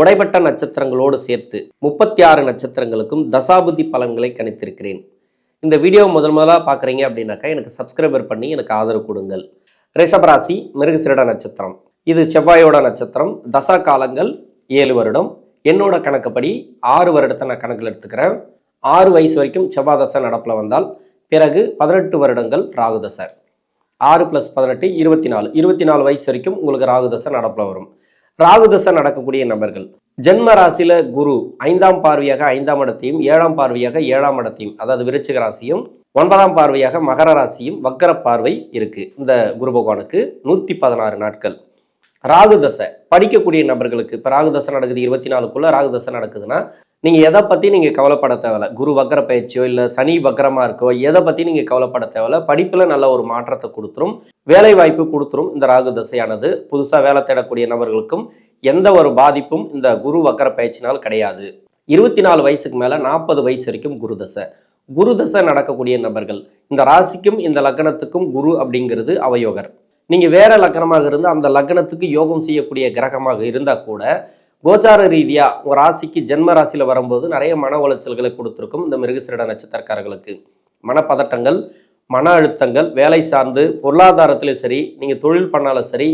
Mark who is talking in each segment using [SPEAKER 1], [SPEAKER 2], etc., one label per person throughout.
[SPEAKER 1] உடைப்பட்ட நட்சத்திரங்களோடு சேர்த்து முப்பத்தி ஆறு நட்சத்திரங்களுக்கும் தசாபுதி பலன்களை கணித்திருக்கிறேன். இந்த வீடியோ முதல் முதலாக பார்க்குறீங்க அப்படின்னாக்கா எனக்கு சப்ஸ்கிரைபர் பண்ணி எனக்கு ஆதரவு கொடுங்கள். ரிஷபராசி மிருகசிரட நட்சத்திரம். இது செவ்வாயோட நட்சத்திரம். தசா காலங்கள் ஏழு வருடம். என்னோட கணக்குப்படி ஆறு வருடத்தை நான் கணக்கில் எடுத்துக்கிறேன். ஆறு வயசு வரைக்கும் செவ்வாய் தசை நடப்பில் வந்தால் பிறகு பதினெட்டு வருடங்கள் ராகுதசை. ஆறு ப்ளஸ் பதினெட்டு இருபத்தி நாலு. இருபத்தி நாலு வயசு வரைக்கும் உங்களுக்கு ராகுதசை நடப்பில் வரும். ராகுதசை நடக்கக்கூடிய நபர்கள். ஜென்ம ராசியில குரு ஐந்தாம் பார்வையாக ஐந்தாம் இடத்தையும் ஏழாம் பார்வையாக ஏழாம் இடத்தையும் அதாவது விருச்சிக ராசியும் ஒன்பதாம் பார்வையாக மகர ராசியும் வக்கர பார்வை இருக்கு. இந்த குரு பகவானுக்கு நூற்றி பதினாறு நாட்கள். ராகு தசை படிக்கக்கூடிய நபர்களுக்கு இப்போ ராகு தசை நடக்குது இருபத்தி நாலுக்குள்ளே ராகு தசை நடக்குதுன்னா நீங்கள் எதை பற்றி நீங்கள் கவலைப்பட தேவையில்ல? குரு வக்கர பயிற்சியோ இல்லை சனி வக்கரமாக இருக்கோ எதை பற்றி நீங்கள் கவலைப்பட தேவையில்ல? படிப்பில் நல்ல ஒரு மாற்றத்தை கொடுத்துரும். வேலை வாய்ப்பு கொடுத்துரும் இந்த ராகு தசையானது புதுசாக வேலை தேடக்கூடிய நபர்களுக்கும் எந்த ஒரு பாதிப்பும் இந்த குரு வக்கர பயிற்சினால் கிடையாது. இருபத்தி நாலு வயசுக்கு மேலே நாற்பது வயசு வரைக்கும் குரு தசை. குரு தசை நடக்கக்கூடிய நபர்கள் இந்த ராசிக்கும் இந்த லக்னத்துக்கும் குரு அப்படிங்கிறது அவயோகர். நீங்கள் வேற லக்னமாக இருந்து அந்த லக்னத்துக்கு யோகம் செய்யக்கூடிய கிரகமாக இருந்தால் கூட கோச்சார ரீதியாக உங்கள் ராசிக்கு ஜென்ம ராசியில் வரும்போது நிறைய மன உளைச்சல்களை கொடுத்துருக்கும் இந்த மிருகசிரட நட்சத்திரக்காரர்களுக்கு. மனப்பதட்டங்கள் மன அழுத்தங்கள் வேலை சார்ந்து பொருளாதாரத்திலும் சரி நீங்கள் தொழில் பண்ணாலும் சரி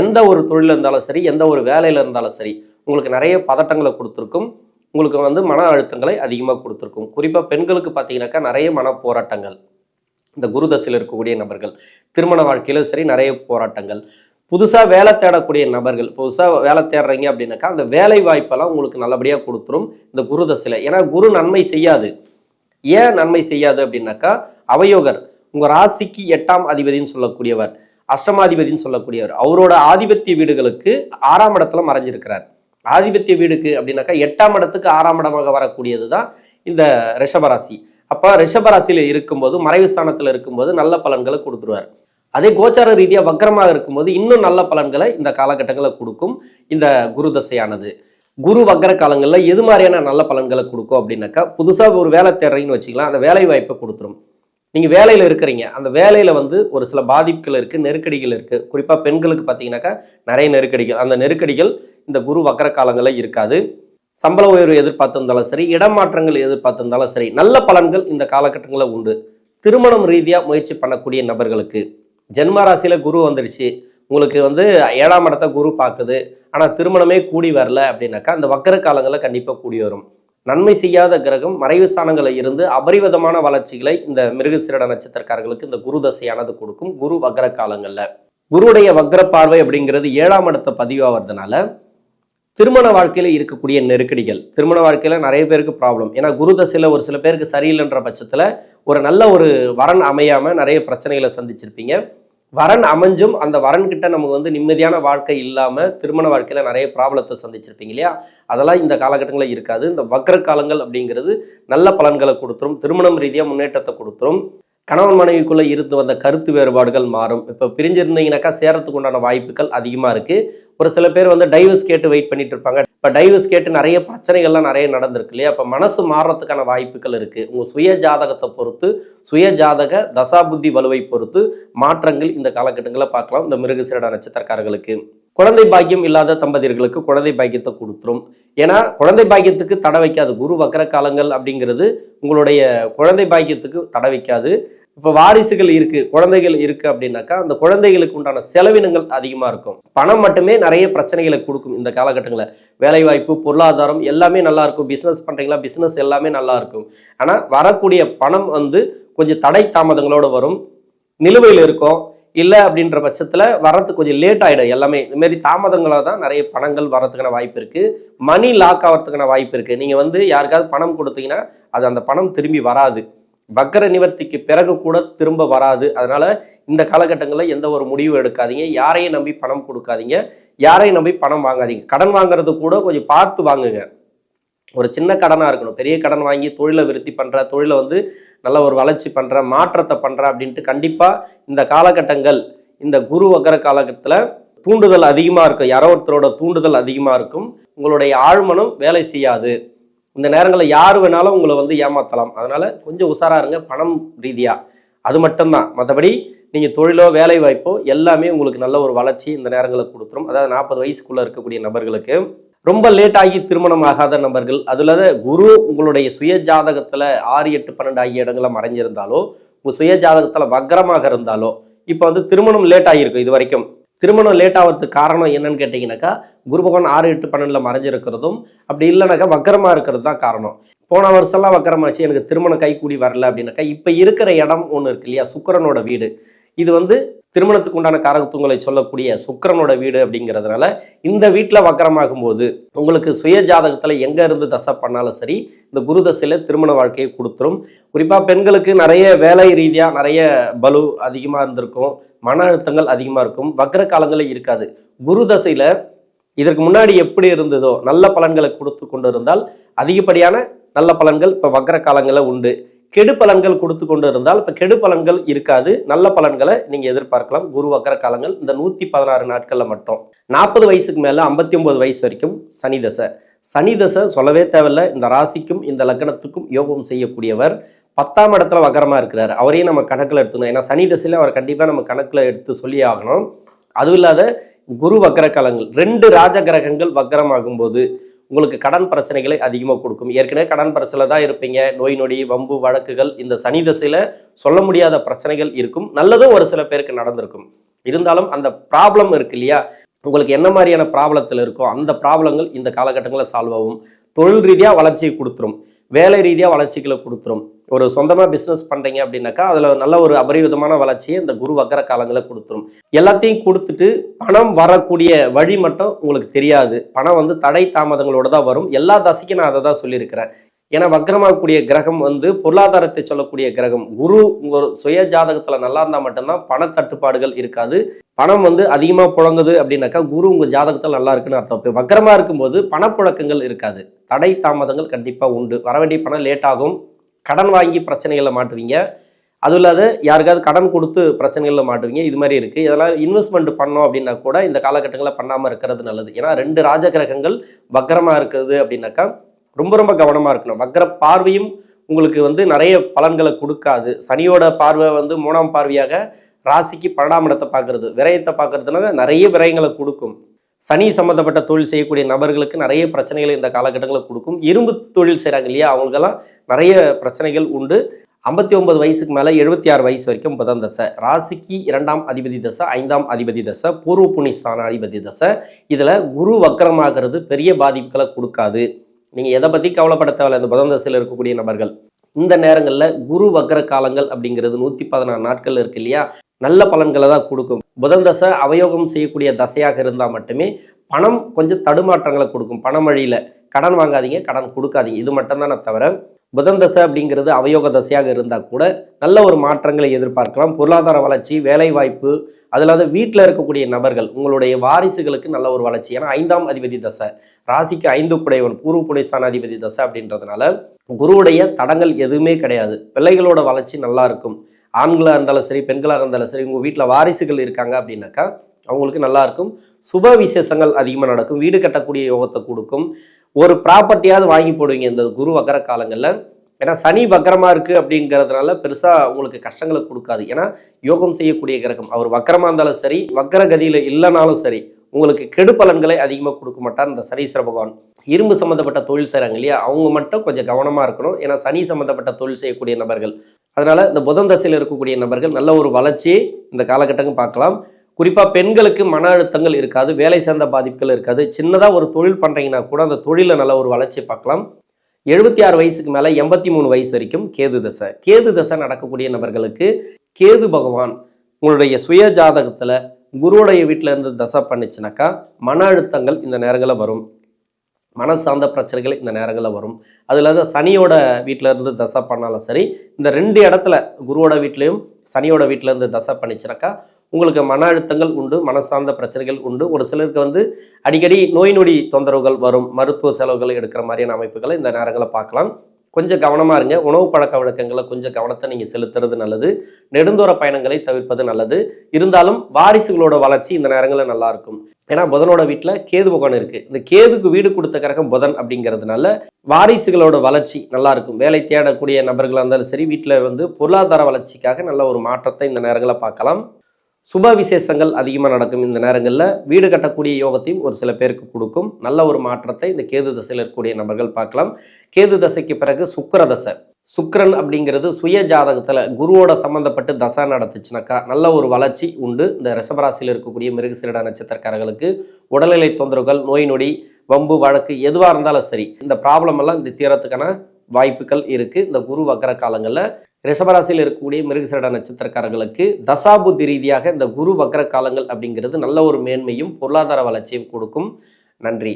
[SPEAKER 1] எந்த ஒரு தொழில் இருந்தாலும் சரி எந்த ஒரு வேலையில் இருந்தாலும் சரி உங்களுக்கு நிறைய பதட்டங்களை கொடுத்துருக்கும். உங்களுக்கு வந்து மன அழுத்தங்களை அதிகமாக கொடுத்துருக்கும். குறிப்பாக பெண்களுக்கு பார்த்தீங்கன்னாக்கா நிறைய மன போராட்டங்கள் இந்த குரு தசையில் இருக்கக்கூடிய நபர்கள் திருமண வாழ்க்கையிலும் சரி நிறைய போராட்டங்கள் புதுசாக வேலை தேடக்கூடிய நபர்கள் புதுசாக வேலை தேடுறீங்க அப்படின்னாக்கா அந்த வேலை வாய்ப்பெல்லாம் உங்களுக்கு நல்லபடியாக கொடுத்துரும் இந்த குரு தசையில். ஏன்னா குரு நன்மை செய்யாது. ஏன் நன்மை செய்யாது அப்படின்னாக்கா அவயோகர் உங்கள் ராசிக்கு எட்டாம் அதிபதின்னு சொல்லக்கூடியவர் அஷ்டமாதிபதின்னு சொல்லக்கூடியவர் அவரோட ஆதிபத்திய வீடுகளுக்கு ஆறாம் இடத்துல மறைஞ்சிருக்கிறார். ஆதிபத்திய வீடுக்கு அப்படின்னாக்கா எட்டாம் இடத்துக்கு ஆறாம் இடமாக வரக்கூடியது தான் இந்த ரிஷபராசி அப்போ ரிஷபராசியில் இருக்கும்போது மறைவு ஸ்தானத்தில் இருக்கும்போது நல்ல பலன்களை கொடுத்துருவார். அதே கோச்சார ரீதியாக வக்கரமாக இருக்கும்போது இன்னும் நல்ல பலன்களை இந்த காலகட்டங்களில் கொடுக்கும் இந்த குரு தசையானது. குரு வக்கர காலங்களில் எது மாதிரியான நல்ல பலன்களை கொடுக்கும் அப்படின்னாக்கா புதுசாக ஒரு வேலை தேடுறீங்கன்னு வச்சுக்கலாம் அந்த வேலை வாய்ப்பை கொடுத்துரும். நீங்கள் வேலையில் இருக்கிறீங்க அந்த வேலையில் வந்து ஒரு சில பாதிப்புகள் இருக்குது நெருக்கடிகள் இருக்குது குறிப்பாக பெண்களுக்கு பார்த்தீங்கன்னாக்கா நிறைய நெருக்கடிகள் அந்த நெருக்கடிகள் இந்த குரு வக்கர காலங்களில் இருக்காது. சம்பள உயர்வு எதிர்பார்த்திருந்தாலும் சரி இடமாற்றங்கள் எதிர்பார்த்திருந்தாலும் சரி நல்ல பலன்கள் இந்த காலகட்டங்களில் உண்டு. திருமணம் ரீதியாக முயற்சி பண்ணக்கூடிய நபர்களுக்கு ஜென்ம ராசியில் குரு வந்துடுச்சு உங்களுக்கு வந்து ஏழாம் இடத்த குரு பார்க்குது. ஆனால் திருமணமே கூடி வரல அப்படின்னாக்கா அந்த வக்கர காலங்களில் கண்டிப்பாக கூடி வரும். நன்மை செய்யாத கிரகம் மறைவு ஸ்தானங்களில் இருந்து அபரிவிதமான வளர்ச்சிகளை இந்த மிருகசிரட நட்சத்திரக்காரர்களுக்கு இந்த குரு தசையானது கொடுக்கும். குரு வக்ர காலங்களில். குருவுடைய வக்ர பார்வை அப்படிங்கிறது ஏழாம் இடத்த பதிவாகிறதுனால திருமண வாழ்க்கையில் இருக்கக்கூடிய நெருக்கடிகள். திருமண வாழ்க்கையில் நிறைய பேருக்கு ப்ராப்ளம் ஏன்னா குரு தசையில் ஒரு சில பேருக்கு சரியில்லைன்ற பட்சத்தில் ஒரு நல்ல ஒரு வரன் அமையாமல் நிறைய பிரச்சனைகளை சந்திச்சிருப்பீங்க. வரன் அமைஞ்சும் அந்த வரன் கிட்ட நமக்கு வந்து நிம்மதியான வாழ்க்கை இல்லாமல் திருமண வாழ்க்கையில் நிறைய ப்ராப்ளத்தை சந்திச்சிருப்பீங்க இல்லையா? அதெல்லாம் இந்த காலகட்டங்களில் இருக்காது. இந்த வக்ர காலங்கள் அப்படிங்கிறது நல்ல பலன்களை கொடுத்துரும். திருமணம் ரீதியாக முன்னேற்றத்தை கொடுத்துரும். கணவன் மனைவிக்குள்ளே இருந்து வந்த கருத்து வேறுபாடுகள் மாறும். இப்போ பிரிஞ்சிருந்தீங்கனாக்கா சேரத்துக்கு உண்டான வாய்ப்புகள் அதிகமாக இருக்குது ஒரு சில பேர் வந்து டைவர்ஸ் கேட்டு வெயிட் பண்ணிட்டு இருப்பாங்க. இப்போ டைவர்ஸ் கேட்டு நிறைய பிரச்சனைகள்லாம் நிறைய நடந்திருக்கு இல்லையா? அப்போ மனசு மாறுறதுக்கான வாய்ப்புகள் இருக்குது உங்கள் சுய ஜாதகத்தை பொறுத்து சுய ஜாதக தசாபுத்தி வலுவை பொறுத்து மாற்றங்கள் இந்த காலகட்டங்களில் பார்க்கலாம். இந்த மிருகசீரட நட்சத்திரக்காரர்களுக்கு. குழந்தை பாக்கியம் இல்லாத தம்பதியர்களுக்கு குழந்தை பாக்கியத்தை கொடுத்துரும். ஏன்னா குழந்தை பாக்கியத்துக்கு தடை வைக்காது. குரு வக்கர காலங்கள் அப்படிங்கிறது உங்களுடைய குழந்தை பாக்கியத்துக்கு தடை வைக்காது. இப்போ வாரிசுகள் இருக்குது குழந்தைகள் இருக்குது அப்படின்னாக்கா அந்த குழந்தைகளுக்கு உண்டான செலவினங்கள் அதிகமாக இருக்கும். பணம் மட்டுமே நிறைய பிரச்சனைகளை கொடுக்கும் இந்த காலகட்டங்களில். வேலைவாய்ப்பு பொருளாதாரம் எல்லாமே நல்லா இருக்கும். பிஸ்னஸ் பண்ணுறீங்களா பிஸ்னஸ் எல்லாமே நல்லா இருக்கும். ஆனால் வரக்கூடிய பணம் வந்து கொஞ்சம் தடை தாமதங்களோடு வரும். நிலுவையில் இருக்கும். இல்லை அப்படின்ற பட்சத்தில் வரத்துக்கு கொஞ்சம் லேட் ஆகிடும் எல்லாமே. இதுமாரி தாமதங்களாக தான் நிறைய பணங்கள் வர்றதுக்கான வாய்ப்பு இருக்குது மணி லாக் ஆகிறதுக்கான வாய்ப்பு இருக்குது நீங்கள் வந்து யாருக்காவது பணம் கொடுத்தீங்கன்னா அது அந்த பணம் திரும்பி வராது. வக்கர நிவர்த்திக்கு பிறகு கூட திரும்ப வராது. அதனால் இந்த காலகட்டங்களில் எந்த ஒரு முடிவும் எடுக்காதீங்க. யாரையும் நம்பி பணம் கொடுக்காதீங்க. யாரையும் நம்பி பணம் வாங்காதீங்க. கடன் வாங்குறது கூட கொஞ்சம் பார்த்து வாங்குங்க. ஒரு சின்ன கடனாக இருக்கணும். பெரிய கடன் வாங்கி தொழிலை விருத்தி பண்ணுற தொழிலை வந்து நல்ல ஒரு வளர்ச்சி பண்ணுற மாற்றத்தை பண்ணுற அப்படின்ட்டு கண்டிப்பாக இந்த காலகட்டங்கள் இந்த குரு வக்கர காலகட்டத்தில் தூண்டுதல் அதிகமாக இருக்கும். யாரோ ஒருத்தரோட தூண்டுதல் அதிகமாக இருக்கும். உங்களுடைய ஆழ்மனம் வேலை செய்யாது. இந்த நேரங்களில் யார் வேணாலும் உங்களை வந்து ஏமாற்றலாம் அதனால் கொஞ்சம் உஷாராக இருங்க. பணம் ரீதியாக அது மட்டும்தான். மற்றபடி நீங்கள் தொழிலோ வேலை வாய்ப்போ எல்லாமே உங்களுக்கு நல்ல ஒரு வளர்ச்சி இந்த நேரங்களில் கொடுத்துரும். அதாவது நாற்பது வயசுக்குள்ளே இருக்கக்கூடிய நபர்களுக்கு. ரொம்ப லேட் ஆகி திருமணம் ஆகாத நபர்கள் அதில் குரு உங்களுடைய சுய ஜாதகத்தில் ஆறு எட்டு பன்னெண்டு ஆகிய இடங்களை மறைஞ்சிருந்தாலோ உங்கள் சுய ஜாதகத்தில் வக்ரமாக இருந்தாலோ இப்போ வந்து திருமணம் லேட் ஆகியிருக்கும் இது வரைக்கும். திருமணம் லேட் ஆகிறதுக்கு காரணம் என்னன்னு கேட்டிங்கனாக்கா குரு பகவான் ஆறு எட்டு பன்னெண்டில் மறைஞ்சிருக்கிறதும் அப்படி இல்லைனாக்கா வக்கரமாக இருக்கிறது தான் காரணம். போன வருஷம்லாம் வக்கரமாச்சு எனக்கு திருமணம் கைக்கூடி வரல அப்படின்னாக்கா இப்போ இருக்கிற இடம் ஒன்று இருக்கு இல்லையா சுக்கிரனோட வீடு. இது வந்து திருமணத்துக்கு உண்டான காரகத்துவங்களை சொல்லக்கூடிய சுக்கரனோட வீடு அப்படிங்கிறதுனால இந்த வீட்டில் வக்கரமாகும் போது உங்களுக்கு சுய ஜாதகத்தில் எங்கே இருந்து தசை பண்ணாலும் சரி இந்த குரு தசையில் திருமண வாழ்க்கையை கொடுத்துரும். குறிப்பாக பெண்களுக்கு நிறைய வேலை ரீதியாக நிறைய பலு அதிகமாக இருந்திருக்கும் மன அழுத்தங்கள் அதிகமாக இருக்கும் வக்ர காலங்களில் இருக்காது. குரு தசையில் இதற்கு முன்னாடி எப்படி இருந்ததோ நல்ல பலன்களை கொடுத்து கொண்டு இருந்தால் அதிகப்படியான நல்ல பலன்கள் இப்போ வக்ர காலங்களில் உண்டு. கெடு பலன்கள் கொடுத்து கொண்டு இருந்தால் இப்போ கெடு பலன்கள் இருக்காது. நல்ல பலன்களை நீங்கள் எதிர்பார்க்கலாம். குரு வக்கர காலங்கள் இந்த நூற்றி பதினாறு நாட்களில் மட்டும். நாற்பது வயசுக்கு மேலே ஐம்பத்தி ஒம்பது வயசு வரைக்கும் சனி தசை. சனி தசை சொல்லவே தேவையில்ல. இந்த ராசிக்கும் இந்த லக்னத்துக்கும் யோகம் செய்யக்கூடியவர் பத்தாம் இடத்துல வக்கரமாக இருக்கிறார். அவரையும் நம்ம கணக்கில் எடுத்துக்கணும். ஏன்னா சனி தசையில் அவர் கண்டிப்பாக நம்ம கணக்கில் எடுத்து சொல்லி ஆகணும். அதுவும் இல்லாத குரு வக்கர காலங்கள். ரெண்டு ராஜ கிரகங்கள் வக்கரமாகும் போது உங்களுக்கு கடன் பிரச்சனைகளை அதிகமாக கொடுக்கும். ஏற்கனவே கடன் பிரச்சனை தான் இருப்பீங்க. நோய் நொடி வம்பு வழக்குகள் இந்த சனி தசையில் சொல்ல முடியாத பிரச்சனைகள் இருக்கும். நல்லதும் ஒரு சில பேருக்கு நடந்திருக்கும். இருந்தாலும் அந்த ப்ராப்ளம் இருக்கு இல்லையா? உங்களுக்கு என்ன மாதிரியான ப்ராப்ளத்தில் இருக்கோ அந்த ப்ராப்ளங்கள் இந்த காலகட்டங்களில் சால்வ் ஆகும். தொழில் ரீதியாக வளர்ச்சியை கொடுத்துரும். வேலை ரீதியாக வளர்ச்சிகளை கொடுத்துரும். ஒரு சொந்தமாக பிஸ்னஸ் பண்ணுறீங்க அப்படின்னாக்கா அதில் நல்ல ஒரு அபரிவிதமான வளர்ச்சியை இந்த குரு வக்கர காலங்களில் கொடுத்துரும். எல்லாத்தையும் கொடுத்துட்டு பணம் வரக்கூடிய வழி மட்டும் உங்களுக்கு தெரியாது. பணம் வந்து தடை தாமதங்களோட தான் வரும். எல்லா தசைக்கும் நான் அதை தான் சொல்லியிருக்கிறேன். ஏன்னா வக்ரமாகக்கூடிய கிரகம் வந்து பொருளாதாரத்தை சொல்லக்கூடிய கிரகம். குரு உங்கள் சுய ஜாதகத்தில் நல்லா இருந்தால் மட்டும்தான் பண தட்டுப்பாடுகள் இருக்காது. பணம் வந்து அதிகமாக புழங்குது அப்படின்னாக்கா குரு உங்கள் ஜாதகத்தில் நல்லா இருக்குன்னு அர்த்தம். இப்போ வக்ரமாக இருக்கும்போது பணப்புழக்கங்கள் இருக்காது. தடை தாமதங்கள் கண்டிப்பாக உண்டு. வர வேண்டிய பணம் லேட் ஆகும். கடன் வாங்கி பிரச்சனைகளில் மாட்டுவீங்க. அதுவும் இல்லாத யாருக்காவது கடன் கொடுத்து பிரச்சனைகளில் மாட்டுவீங்க. இது மாதிரி இருக்குது இதெல்லாம் இன்வெஸ்ட்மெண்ட் பண்ணோம் அப்படின்னா கூட இந்த காலகட்டங்களில் பண்ணாமல் இருக்கிறது நல்லது. ஏன்னா ரெண்டு ராஜகிரகங்கள் வக்கரமாக இருக்குது அப்படின்னாக்கா ரொம்ப ரொம்ப கவனமாக இருக்கணும். வக்கர பார்வையும் உங்களுக்கு வந்து நிறைய பலன்களை கொடுக்காது. சனியோட பார்வை வந்து மூணாம் பார்வையாக ராசிக்கு பன்னெண்டாம் இடத்தை பார்க்குறது விரயத்தை பார்க்கறதுனால நிறைய விரயங்களை கொடுக்கும். சனி சம்மந்தப்பட்ட தொழில் செய்யக்கூடிய நபர்களுக்கு நிறைய பிரச்சனைகளை இந்த காலகட்டங்களில் கொடுக்கும். இரும்பு தொழில் செய்கிறாங்க இல்லையா? அவங்களுக்கெல்லாம் நிறைய பிரச்சனைகள் உண்டு. ஐம்பத்தி ஒன்பது வயசுக்கு மேலே எழுபத்தி ஆறு வயசு வரைக்கும் புதன் தசை. ராசிக்கு இரண்டாம் அதிபதி தசை ஐந்தாம் அதிபதி தசை பூர்வ புனிஸ்தான அதிபதி தசை. இதில் குரு வக்கரமாகிறது பெரிய பாதிப்புகளை கொடுக்காது. நீங்கள் எதை பற்றி கவலைப்பட தேவையில்ல. இந்த புதன் தசையில் இருக்கக்கூடிய நபர்கள். இந்த நேரங்களில் குரு வக்கர காலங்கள் அப்படிங்கிறது நூற்றி பதினாறு நாட்கள் இருக்கு இல்லையா? நல்ல பலன்களை தான் கொடுக்கும். புதன் தசை அவயோகம் செய்யக்கூடிய தசையாக இருந்தால் மட்டுமே பணம் கொஞ்சம் தடுமாற்றங்களை கொடுக்கும். பணம் வழியில் கடன் வாங்காதீங்க கடன் கொடுக்காதீங்க. இது மட்டும்தானே தவிர புதன் தசை அப்படிங்கிறது அவயோக தசையாக இருந்தால் கூட நல்ல ஒரு மாற்றங்களை எதிர்பார்க்கலாம். பொருளாதார வளர்ச்சி வேலைவாய்ப்பு அதில்லாத வீட்டில் இருக்கக்கூடிய நபர்கள் உங்களுடைய வாரிசுகளுக்கு நல்ல ஒரு வளர்ச்சி. ஏன்னா ஐந்தாம் அதிபதி தசை ராசிக்கு ஐந்து குடையவன் பூர்வ புடைசான அதிபதி தசை அப்படின்றதுனால குருவுடைய தடங்கள் எதுவுமே கிடையாது. பிள்ளைகளோட வளர்ச்சி நல்லா இருக்கும். ஆண்களாக இருந்தாலும் சரி பெண்களாக இருந்தாலும் சரி உங்கள் வீட்டில் வாரிசுகள் இருக்காங்க அப்படின்னாக்கா அவங்களுக்கு நல்லாயிருக்கும். சுப விசேஷங்கள் அதிகமாக நடக்கும். வீடு கட்டக்கூடிய யோகத்தை கொடுக்கும். ஒரு ப்ராப்பர்ட்டியாவது வாங்கி போடுவீங்க இந்த குரு வக்கர காலங்களில். ஏன்னா சனி வக்கரமாக இருக்குது அப்படிங்கிறதுனால பெருசாக உங்களுக்கு கஷ்டங்களை கொடுக்காது. ஏன்னா யோகம் செய்யக்கூடிய கிரகம். அவர் வக்கரமாக இருந்தாலும் சரி வக்கர கதியில் இல்லைனாலும் சரி உங்களுக்கு கெடு பலன்களை அதிகமாக கொடுக்க மாட்டார் இந்த சனீஸ்வர பகவான். இரும்பு சம்மந்தப்பட்ட தொழில் செய்கிறாங்க இல்லையா? அவங்க மட்டும் கொஞ்சம் கவனமாக இருக்கணும். ஏன்னா சனி சம்மந்தப்பட்ட தொழில் செய்யக்கூடிய நபர்கள் அதனால் இந்த புதன் தசையில் இருக்கக்கூடிய நபர்கள் நல்ல ஒரு வளர்ச்சியை இந்த காலகட்டங்கள் பார்க்கலாம். குறிப்பாக பெண்களுக்கு மன அழுத்தங்கள் இருக்காது வேலை சார்ந்த பாதிப்புகள் இருக்காது. சின்னதாக ஒரு தொழில் பண்ணுறீங்கன்னா கூட அந்த தொழிலில் நல்ல ஒரு வளர்ச்சியை பார்க்கலாம். எழுபத்தி ஆறு வயசுக்கு மேலே எண்பத்தி மூணு வயசு வரைக்கும் கேது தசை. கேது தசை நடக்கக்கூடிய நபர்களுக்கு கேது பகவான் உங்களுடைய சுய ஜாதகத்தில் குருவுடைய வீட்டில் இருந்து தசை பண்ணிச்சுனாக்கா மன அழுத்தங்கள் இந்த நேரங்களில் வரும். மனசார்ந்த பிரச்சனைகள் இந்த நேரங்களில் வரும். அது இல்லாத சனியோட வீட்டில் இருந்து தசை பண்ணாலும் சரி இந்த ரெண்டு இடத்துல குருவோட வீட்லேயும் சனியோட வீட்டில் இருந்து தசை பண்ணிச்சுனாக்கா உங்களுக்கு மன அழுத்தங்கள் உண்டு மன சார்ந்த பிரச்சனைகள் உண்டு. ஒரு சிலருக்கு வந்து அடிக்கடி நோய் நொடி தொந்தரவுகள் வரும் மருத்துவ செலவுகள் எடுக்கிற மாதிரியான அமைப்புகளை இந்த நேரங்களை பார்க்கலாம். கொஞ்சம் கவனமாக இருங்க. உணவு பழக்க வழக்கங்களை கொஞ்சம் கவனத்தை நீங்கள் செலுத்துறது நல்லது. நெடுந்தூர பயணங்களை தவிர்ப்பது நல்லது. இருந்தாலும் வாரிசுகளோட வளர்ச்சி இந்த நேரங்களில் நல்லாயிருக்கும் ஏன்னா புதனோட வீட்டில் கேது பகவான் இருக்குது இந்த கேதுக்கு வீடு கொடுத்த கிரகம் புதன் அப்படிங்கிறதுனால வாரிசுகளோட வளர்ச்சி நல்லாயிருக்கும் வேலை தேடக்கூடிய நபர்களாக இருந்தாலும் சரி வீட்டில் வந்து பொருளாதார வளர்ச்சிக்காக நல்ல ஒரு மாற்றத்தை இந்த நேரங்களில் பார்க்கலாம். சுப விசேஷங்கள் அதிகமாக நடக்கும் இந்த நேரங்களில் வீடு கட்டக்கூடிய யோகத்தையும் ஒரு சில பேருக்கு கொடுக்கும். நல்ல ஒரு மாற்றத்தை இந்த கேது தசையில் இருக்கக்கூடிய நபர்கள் பார்க்கலாம். கேது தசைக்கு பிறகு சுக்கர தசை. சுக்கரன் அப்படிங்கிறது சுய ஜாதகத்தில் குருவோட சம்மந்தப்பட்டு தசை நடத்துச்சுனாக்கா நல்ல ஒரு வளர்ச்சி உண்டு. இந்த ரிஷபராசியில் இருக்கக்கூடிய மிருகசீரட நட்சத்திரக்காரர்களுக்கு உடல்நிலை தொந்தரவுகள் நோய் நொடி வம்பு வழக்கு எதுவாக இருந்தாலும் சரி இந்த ப்ராப்ளம் எல்லாம் இந்த தீரத்துக்கான வாய்ப்புகள் இருக்குது இந்த குரு வக்கர காலங்களில் ரிஷபராசியில் இருக்கக்கூடிய மிருகசரட நட்சத்திரக்காரர்களுக்கு தசாபுத்தி ரீதியாக இந்த குரு வக்கர காலங்கள் அப்படிங்கிறது நல்ல ஒரு மேன்மையும் பொருளாதார வளர்ச்சியும் கொடுக்கும். நன்றி.